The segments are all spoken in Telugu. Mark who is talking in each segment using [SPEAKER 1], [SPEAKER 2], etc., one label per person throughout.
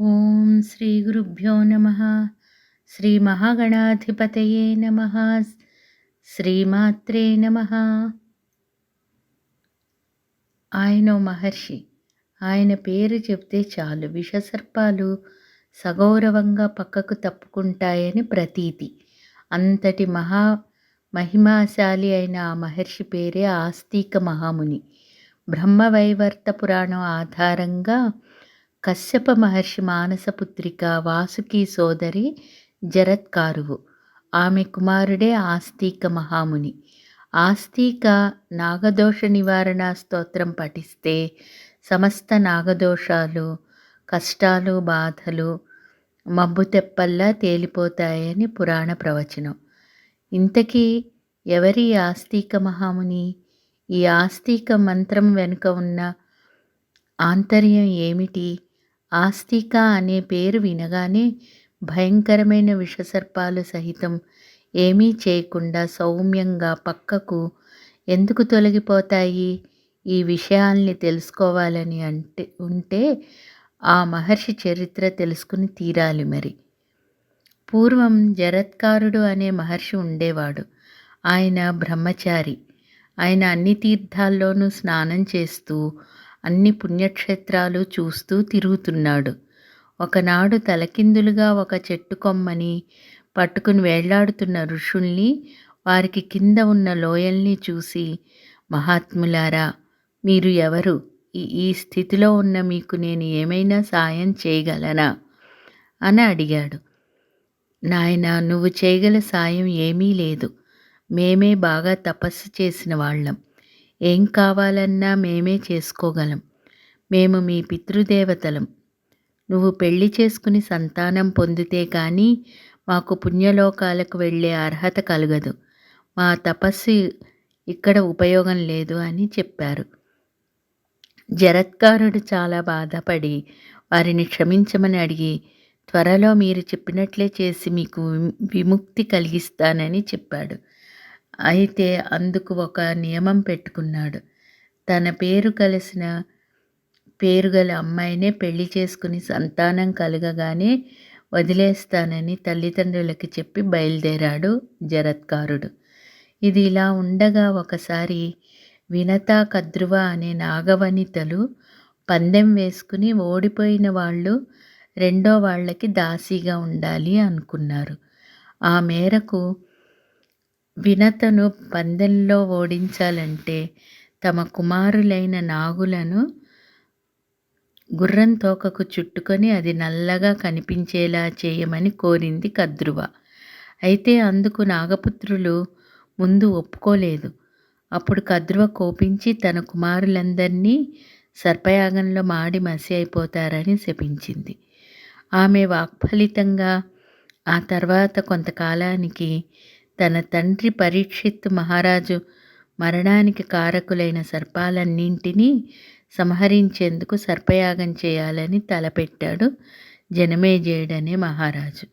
[SPEAKER 1] ఓం శ్రీ గురుభ్యో నమ. శ్రీ మహాగణాధిపతయే నమ. శ్రీమాత్రే నమ. ఆయన మహర్షి ఆయన పేరు చెప్తే చాలు. విషసర్పాలు సగౌరవంగా పక్కకు తప్పుకుంటాయని ప్రతీతి. అంతటి మహా మహిమాశాలి అయిన ఆ మహర్షి పేరే ఆస్తిక మహాముని. బ్రహ్మవైవర్త పురాణం ఆధారంగా కశ్యప మహర్షి మానసపుత్రిక వాసుకి సోదరి జరత్కారువు. ఆమె కుమారుడే ఆస్తిక మహాముని. ఆస్తిక నాగదోష నివారణ స్తోత్రం పఠిస్తే సమస్త నాగదోషాలు కష్టాలు బాధలు మబ్బు తెప్పల్లా తేలిపోతాయని పురాణ ప్రవచనం. ఇంతకీ ఎవరి ఆస్తిక మహాముని? ఈ ఆస్తిక మంత్రం వెనుక ఉన్న ఆంతర్యం ఏమిటి? ఆస్తిక అనే పేరు వినగానే భయంకరమైన విషసర్పాలు సహితం ఏమీ చేయకుండా సౌమ్యంగా పక్కకు ఎందుకు తొలగిపోతాయి? ఈ విషయాల్ని తెలుసుకోవాలని అంటే ఉంటే ఆ మహర్షి చరిత్ర తెలుసుకుని తీరాలి మరి. పూర్వం జరత్కారుడు అనే మహర్షి ఉండేవాడు. ఆయన బ్రహ్మచారి. ఆయన అన్ని తీర్థాల్లోనూ స్నానం చేస్తూ అన్ని పుణ్యక్షేత్రాలు చూస్తూ తిరుగుతున్నాడు. ఒకనాడు తలకిందులుగా ఒక చెట్టు కొమ్మని పట్టుకుని వేళ్ళాడుతున్న ఋషుల్ని వారికి కింద ఉన్న లోయల్ని చూసి మహాత్ములారా మీరు ఎవరు? ఈ స్థితిలో ఉన్న మీకు నేను ఏమైనా సాయం చేయగలనా? అని అడిగాడు. నాయన నువ్వు చేయగల సాయం ఏమీ లేదు. మేమే బాగా తపస్సు చేసిన వాళ్ళం. ఏం కావాలన్నా మేమే చేసుకోగలం. మేము మీ పితృదేవతలం. నువ్వు పెళ్ళి చేసుకుని సంతానం పొందితే కానీ మాకు పుణ్యలోకాలకు వెళ్ళే అర్హత కలగదు. మా తపస్సు ఇక్కడ ఉపయోగం లేదు అని చెప్పారు. జరత్కారుడు చాలా బాధపడి వారిని క్షమించమని అడిగి త్వరలో మీరు చెప్పినట్లే చేసి మీకు విముక్తి కలిగిస్తానని చెప్పాడు. అయితే అందుకు ఒక నియమం పెట్టుకున్నాడు. తన పేరు కలిసిన పేరు గల అమ్మాయినే పెళ్ళి చేసుకుని సంతానం కలగగానే వదిలేస్తానని తల్లిదండ్రులకి చెప్పి బయలుదేరాడు జరత్కారుడు. ఇది ఇలా ఉండగా ఒకసారి వినత కద్రువ అనే నాగవనితలు పందెం వేసుకుని ఓడిపోయిన వాళ్ళు రెండో వాళ్ళకి దాసీగా ఉండాలి అనుకున్నారు. ఆ మేరకు వినతను పందెంలో ఓడించాలంటే తమ కుమారులైన నాగులను గుర్రం తోకకు చుట్టుకొని అది నల్లగా కనిపించేలా చేయమని కోరింది కద్రువ. అయితే అందుకు నాగపుత్రులు ముందు ఒప్పుకోలేదు. అప్పుడు కద్రువ కోపించి తన కుమారులందరినీ సర్పయాగంలో మాడి మసి అయిపోతారని శపించింది. ఆమె వాక్ఫలితంగా ఆ తర్వాత కొంతకాలానికి తన తండ్రి పరీక్షిత్ మహారాజు మరణానికి కారకులైన సర్పాలన్నింటినీ సంహరించేందుకు సర్పయాగం చేయాలని తలపెట్టాడు జనమేజయుడనే మహారాజు.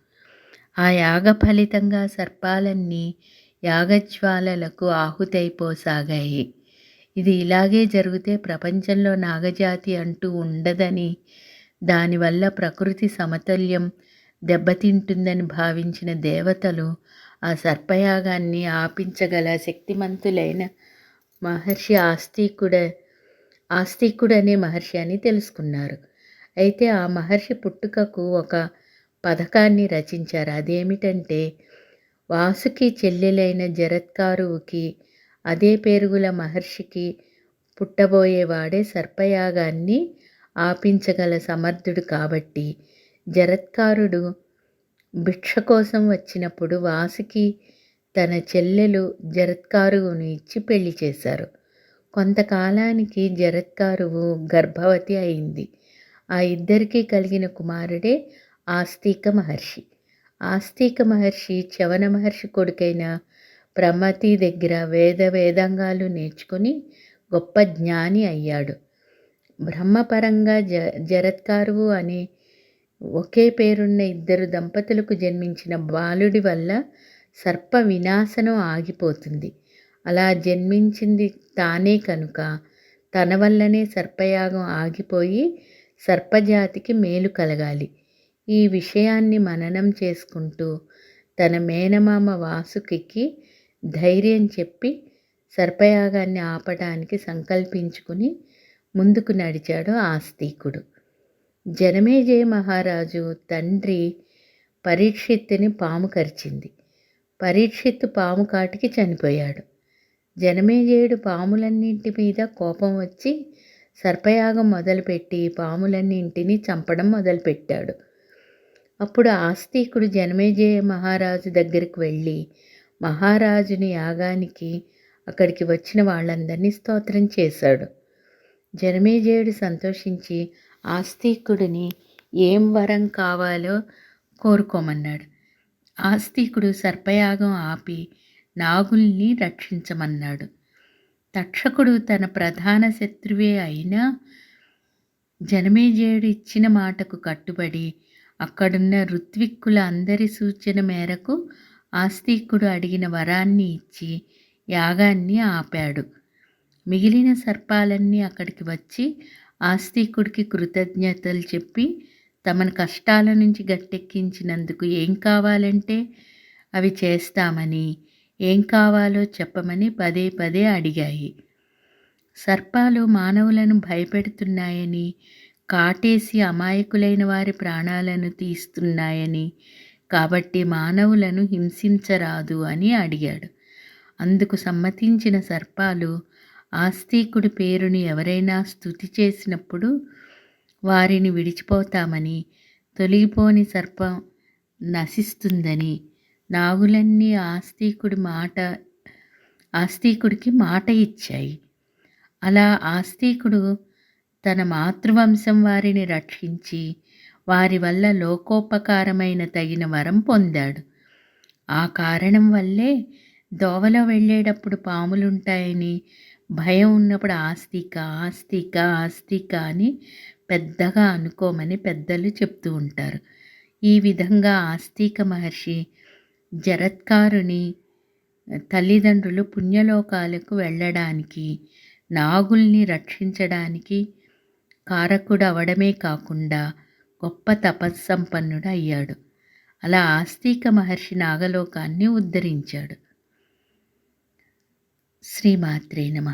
[SPEAKER 1] ఆ యాగ ఫలితంగా సర్పాలన్నీ యాగజ్వాలలకు ఆహుతైపోసాగాయి. ఇది ఇలాగే జరిగితే ప్రపంచంలో నాగజాతి అంటూ ఉండదని దానివల్ల ప్రకృతి సమతుల్యం దెబ్బతింటుందని భావించిన దేవతలు ఆ సర్పయాగాన్ని ఆపించగల శక్తిమంతులైన మహర్షి ఆస్తికుడ ఆస్తికుడనే మహర్షి అని తెలుసుకున్నారు. అయితే ఆ మహర్షి పుట్టుకకు ఒక పథకాన్ని రచించారు. అదేమిటంటే వాసుకి చెల్లెలైన జరత్కారువుకి అదే పేరుగుల మహర్షికి పుట్టబోయేవాడే సర్పయాగాన్ని ఆపించగల సమర్థుడు కాబట్టి జరత్కారుడు భిక్ష కోసం వచ్చినప్పుడు వాసుకి తన చెల్లెలు జరత్కారువును ఇచ్చి పెళ్ళి చేశారు. కొంతకాలానికి జరత్కారువు గర్భవతి అయింది. ఆ ఇద్దరికీ కలిగిన కుమారుడే ఆస్తిక మహర్షి. ఆస్తిక మహర్షి చవన మహర్షి కొడుకైన ప్రమతి దగ్గర వేద వేదాంగాలు నేర్చుకుని గొప్ప జ్ఞాని అయ్యాడు. బ్రహ్మపరంగా జ జరత్కారువు అనే ఒకే పేరున్న ఇద్దరు దంపతులకు జన్మించిన బాలుడి వల్ల సర్ప వినాశనం ఆగిపోతుంది. అలా జన్మించింది తానే కనుక తన వల్లనే సర్పయాగం ఆగిపోయి సర్పజాతికి మేలు కలగాలి. ఈ విషయాన్ని మననం చేసుకుంటూ తన మేనమామ వాసుకి ధైర్యం చెప్పి సర్పయాగాన్ని ఆపడానికి సంకల్పించుకుని ముందుకు నడిచాడు ఆస్తికుడు జనమేజయ మహారాజు తండ్రి పరీక్షిత్తుని పాము కరిచింది. పరీక్షిత్తు పాము కాటికి చనిపోయాడు. జనమేజయుడు పాములన్నింటి మీద కోపం వచ్చి సర్పయాగం మొదలుపెట్టి పాములన్నింటినీ చంపడం మొదలుపెట్టాడు. అప్పుడు ఆస్తికుడు జనమేజయ మహారాజు దగ్గరికి వెళ్ళి మహారాజుని యాగానికి అక్కడికి వచ్చిన వాళ్ళందరినీ స్తోత్రం చేశాడు. జనమేజయుడు సంతోషించి ఆస్తికుడిని ఏం వరం కావాలో కోరుకోమన్నాడు. ఆస్తికుడు సర్పయాగం ఆపి నాగుల్ని రక్షించమన్నాడు. తక్షకుడు తన ప్రధాన శత్రువే అయినా జనమేజయుడు ఇచ్చిన మాటకు కట్టుబడి అక్కడున్న ఋత్విక్కుల అందరి సూచన మేరకు ఆస్తికుడు అడిగిన వరాన్ని ఇచ్చి యాగాన్ని ఆపాడు. మిగిలిన సర్పాలన్నీ అక్కడికి వచ్చి ఆస్తికుడికి కృతజ్ఞతలు చెప్పి తమన కష్టాల నుంచి గట్టెక్కించినందుకు ఏం కావాలంటే అవి చేస్తామని ఏం కావాలో చెప్పమని పదే పదే అడిగాయి. సర్పాలు మానవులను భయపెడుతున్నాయని కాటేసి అమాయకులైన వారి ప్రాణాలను తీస్తున్నాయని కాబట్టి మానవులను హింసించరాదు అని అడిగాడు. అందుకు సమ్మతించిన సర్పాలు ఆస్తికుడి పేరుని ఎవరైనా స్థుతి చేసినప్పుడు వారిని విడిచిపోతామని తొలగిపోని సర్పం నశిస్తుందని. నాగులన్నీ ఆస్తికుడి మాట ఆస్తికుడికి మాట ఇచ్చాయి. అలా ఆస్తికుడు తన మాతృవంశం వారిని రక్షించి వారి వల్ల లోకోపకారమైన తగిన వరం పొందాడు. ఆ కారణం వల్లే దోవలో వెళ్ళేటప్పుడు పాములుంటాయని భయం ఉన్నప్పుడు ఆస్తిక ఆస్తిక ఆస్తిక అని పెద్దగా అనుకోమని పెద్దలు చెప్తూ ఉంటారు. ఈ విధంగా ఆస్తిక మహర్షి జరత్కారుని తల్లిదండ్రులు పుణ్యలోకాలకు వెళ్ళడానికి నాగుల్ని రక్షించడానికి కారకుడు అవడమే కాకుండా గొప్ప తపస్సంపన్నుడు అయ్యాడు. అలా ఆస్తిక మహర్షి నాగలోకాన్ని ఉద్ధరించాడు. శ్రీమాత్రే నమ